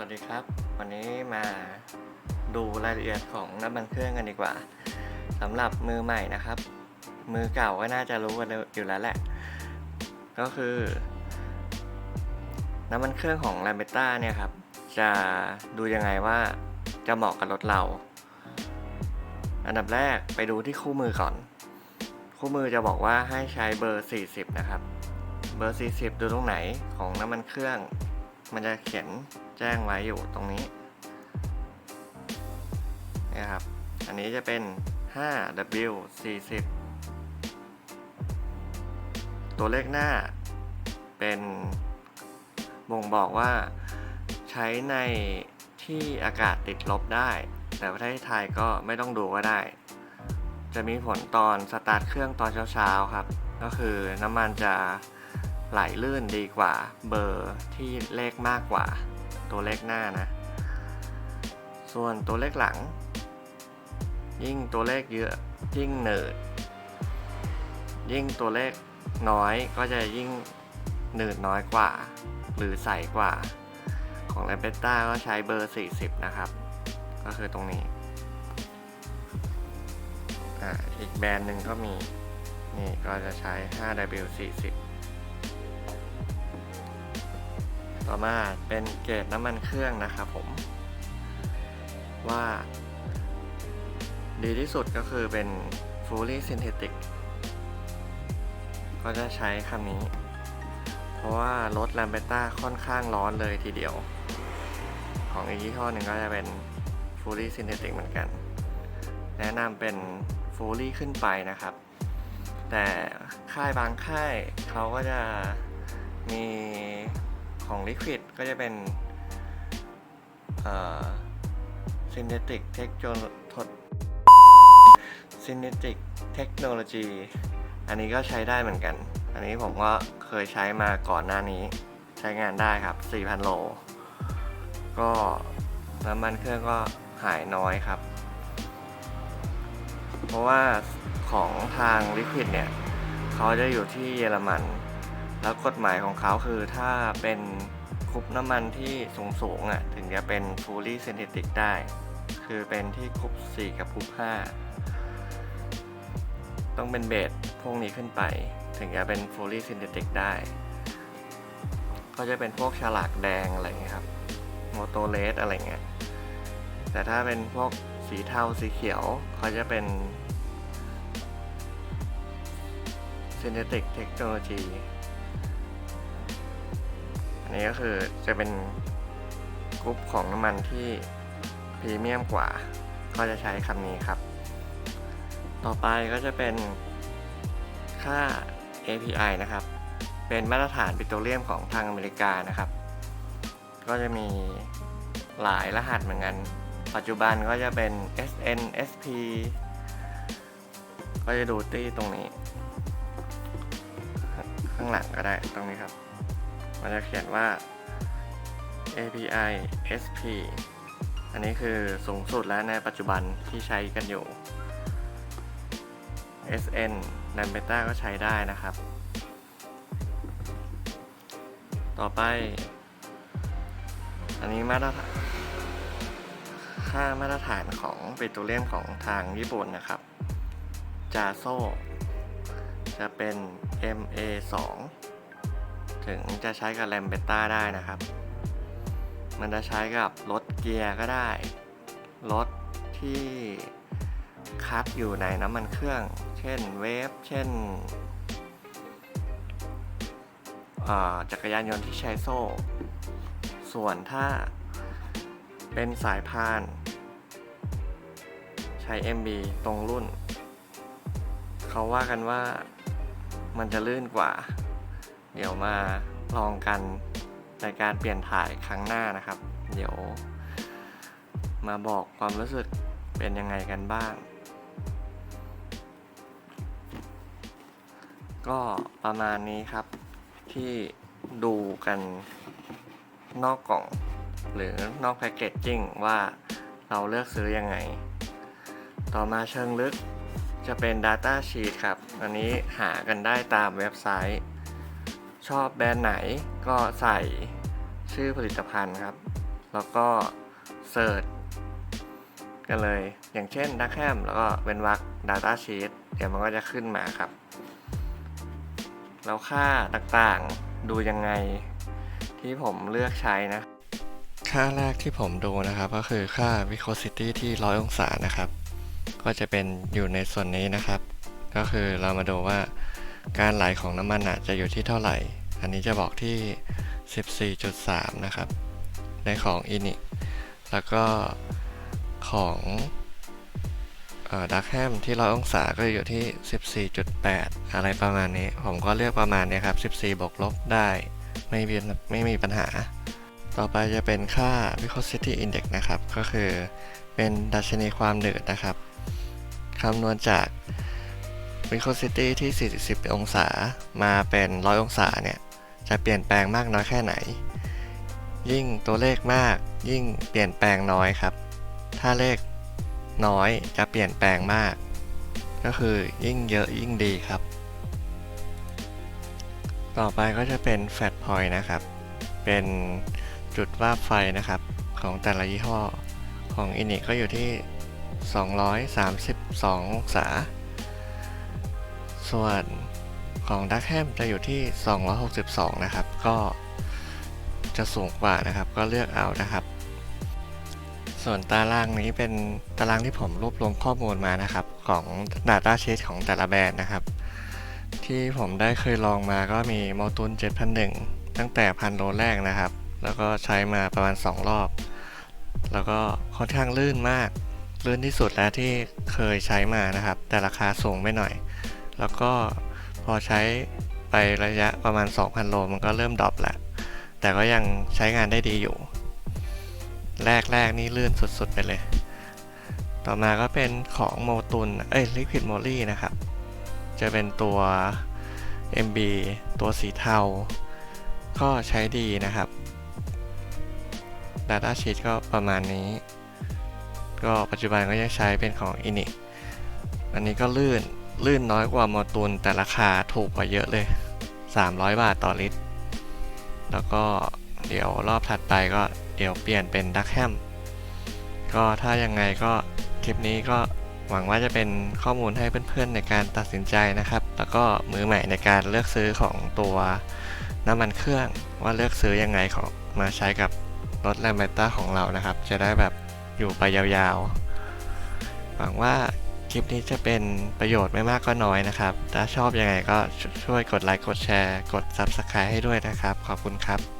วัสดีครับ วันนี้มาดูรายละเอียดของน้ำมันเครื่องกันดีกว่าสำหรับมือใหม่นะครับ มือเก่าก็น่าจะรู้กันอยู่แล้วแหละ ก็คือ น้ำมันเครื่องของ l a m b e t t a เนี่ยครับ จะดูยังไงว่าจะเหมาะกับรถเรา อันดับแรกไปดูที่คู่มือก่อน คู่มือจะบอกว่าให้ใช้เบอร์ 40 นะครับ เบอร์ 40 ดูตรงไหนของน้ำมันเครื่องมันจะเขียน แจ้งไว้อยู่ตรงนี้นะครับ อันนี้จะเป็น 5W 40 ตัวเลขหน้าเป็นบ่งบอกว่าใช้ในที่อากาศติดลบได้ แต่ประเทศไทยก็ไม่ต้องดูก็ได้ จะมีผลตอนสตาร์ทเครื่องตอนเช้าๆครับ ก็คือน้ำมันจะไหลลื่นดีกว่าเบอร์ที่เลขมากกว่า ตัวเลขหน้านะ ส่วนตัวเลขหลัง ยิ่งตัวเลขเยอะยิ่งเนิร์ดยิ่งตัวเลขน้อยก็จะยิ่งหนืดน้อยกว่า หรือใสกว่า ของ l a m b e t t a ก็ใช้เบอร์ 40 นะครับ ก็คือตรงนี้อ่าอีกแบรนด์หนึ่งก็มี นี่ก็จะใช้ 5W40 ต่อมาเป็นเกรดน้ำมันเครื่องนะครับผม ว่า ดีที่สุดก็คือเป็น fully synthetic ก็จะใช้คำนี้ เพราะว่ารถ l a m b e t t a ค่อนข้างร้อนเลยทีเดียว ของอีกยี่ห้อหนึ่งก็จะเป็น fully synthetic เหมือนกัน แนะนำเป็น fully ขึ้นไปนะครับ แต่ค่ายบางค่ายเขาก็จะมี ของ Liquid ก็จะเป็นเอ่อ synthetic technology synthetic technology อันนี้ก็ใช้ได้เหมือนกัน อันนี้ผมก็เคยใช้มาก่อนหน้านี้ใช้งานได้ครับ 4,000 โล ก็น้ำมันเครื่องก็หายน้อยครับ เพราะว่าของทาง Liquid เนี่ย เขาจะอยู่ที่เยอรมัน แล้วกฎหมายของเขาคือถ้าเป็นคุบน้ำมันที่สูงสูงๆอะถึงจะเป็น fully synthetic ได้ คือเป็นที่คุบ4กับคุบ5ต้องเป็นเบสพวกนี้ขึ้นไป ถึงจะเป็น fully synthetic ได้ ก็จะเป็นพวกฉลากแดงอะไรเงี้ยครับโมโตเลสอะไรเงี้ยแต่ถ้าเป็นพวกสีเทาสีเขียวเขาจะเป็น synthetic technology นี้ก็คือจะเป็นกรุ๊ปของน้ำมันที่พรีเมียมกว่า ก็จะใช้คำนี้ครับ ต่อไปก็จะเป็นค่า API นะครับ เป็นมาตรฐานปิโตรเลียมของทางอเมริกานะครับ ก็จะมีหลายรหัสเหมือนกัน ปัจจุบันก็จะเป็น SN SP ก็จะดูที่ตรงนี้ ข้างหลังก็ได้ตรงนี้ครับ มันจะเขียนว่า API SP อันนี้คือสูงสุดแล้วในปัจจุบันที่ใช้กันอยู่ SN l a m b e t t a ก็ใช้ได้นะครับ ต่อไป อันนี้มาตรฐานค่ามาตรฐานของปิโตรเลียมของทางญี่ปุ่นนะครับ จาโซ จะเป็น MA2 ถึงจะใช้กับแลมเบต้าได้นะครับ มันจะใช้กับรถเกียร์ก็ได้ รถที่คัดอยู่ในน้ำมันเครื่อง เช่นเวฟ เช่นจักรยานยนต์ที่ใช้โซ่ ส่วนถ้าเป็นสายพาน ใช้ MB ตรงรุ่น เขาว่ากันว่ามันจะลื่นกว่า เดี๋ยวมาลองกันในการเปลี่ยนถ่ายครั้งหน้านะครับ เดี๋ยว มาบอกความรู้สึกเป็นยังไงกันบ้าง ก็ประมาณนี้ครับที่ดูกันนอกกล่อง หรือนอกแพคเกจจิ้งว่าเราเลือกซื้อยังไง ต่อมาเชิงลึกจะเป็น Data Sheet ครับ อันนี้หากันได้ตามเว็บไซต์ ชอบแบรนด์ไหนก็ใส่ชื่อผลิตภัณฑ์ครับ แล้วก็เสิร์ชกันเลย อย่างเช่นดักแฮมแล้วก็เป็นวัก Data Sheet เดี๋ยวมันก็จะขึ้นมาครับ แล้วค่าต่างๆดูยังไงที่ผมเลือกใช้นะ ค่าแรกที่ผมดูนะครับ ก็คือค่า viscosity ที่100องศานะครับ ก็จะเป็นอยู่ในส่วนนี้นะครับ ก็คือเรามาดูว่า การไหลของน้ำมันอะจะอยู่ที่เท่าไหร่ อันนี้จะบอกที่ 14.3 นะครับ ในของอินิแล้วก็ของดักแฮมที่100องศาก็อยู่ที่ 14.8 อะไรประมาณนี้ ผมก็เลือกประมาณนี้ครับ 14 บวกลบได้ ไม่มีไม่มีปัญหา ต่อไปจะเป็นค่า viscosity index นะครับ ก็คือเป็นดัชนีความหนืดนะครับ คำนวณจาก viscosity ที่ 40 องศามาเป็น 100 องศาเนี่ย จะเปลี่ยนแปลงมากน้อยแค่ไหน ยิ่งตัวเลขมาก ยิ่งเปลี่ยนแปลงน้อยครับ ถ้าเลขน้อยจะเปลี่ยนแปลงมาก ก็คือยิ่งเยอะยิ่งดีครับ ต่อไปก็จะเป็น fat point นะครับ เป็นจุดวาบไฟนะครับของแต่ละยี่ห้อของอินิก็อยู่ที่ 232 องศา ส่วนของดักแฮมจะอยู่ที่ 262 นะครับ ก็จะสูงกว่านะครับ ก็เลือกเอานะครับ ส่วนตารางนี้เป็นตารางที่ผมรวบรวมข้อมูลมานะครับ ของ Data Sheet ของแต่ละแบรนด์นะครับ ที่ผมได้เคยลองมาก็มีโมตุน7001 ตั้งแต่พันโลแรกนะครับ แล้วก็ใช้มาประมาณ 2 รอบ แล้วก็ค่อนข้างลื่นมาก ลื่นที่สุดแล้วที่เคยใช้มานะครับ แต่ราคาสูงไปหน่อย แล้วก็พอใช้ไประยะประมาณ 2,000 โลมันก็เริ่มดรอปแล้ว แต่ก็ยังใช้งานได้ดีอยู่ แรกแรกนี่ลื่นสุดๆไปเลย ต่อมาก็เป็นของโมตุน เอ้ย Liquid Moly นะครับ จะเป็นตัว MB ตัวสีเทา ก็ใช้ดีนะครับ Data Sheet ก็ประมาณนี้ ก็ปัจจุบันก็ยังใช้เป็นของ Init อันนี้ก็ลื่น ลื่นน้อยกว่าโมตุนแต่ราคาถูกกว่าเยอะเลย 300 บาทต่อลิตร แล้วก็เดี๋ยวรอบถัดไปก็เดี๋ยวเปลี่ยนเป็นดักแฮมก็ถ้ายังไงก็คลิปนี้ก็หวังว่าจะเป็นข้อมูลให้เพื่อนๆในการตัดสินใจนะครับ แล้วก็มือใหม่ในการเลือกซื้อของตัวน้ำมันเครื่องว่าเลือกซื้อยังไงของมาใช้กับรถแลมเบต้าของเรานะครับ จะได้แบบอยู่ไปยาวๆ หวังว่า คลิปนี้จะเป็นประโยชน์ไม่มากก็น้อยนะครับ ถ้าชอบยังไงก็ช่วยกดไลค์กดแชร์ กด Subscribe ให้ด้วยนะครับ ขอบคุณครับ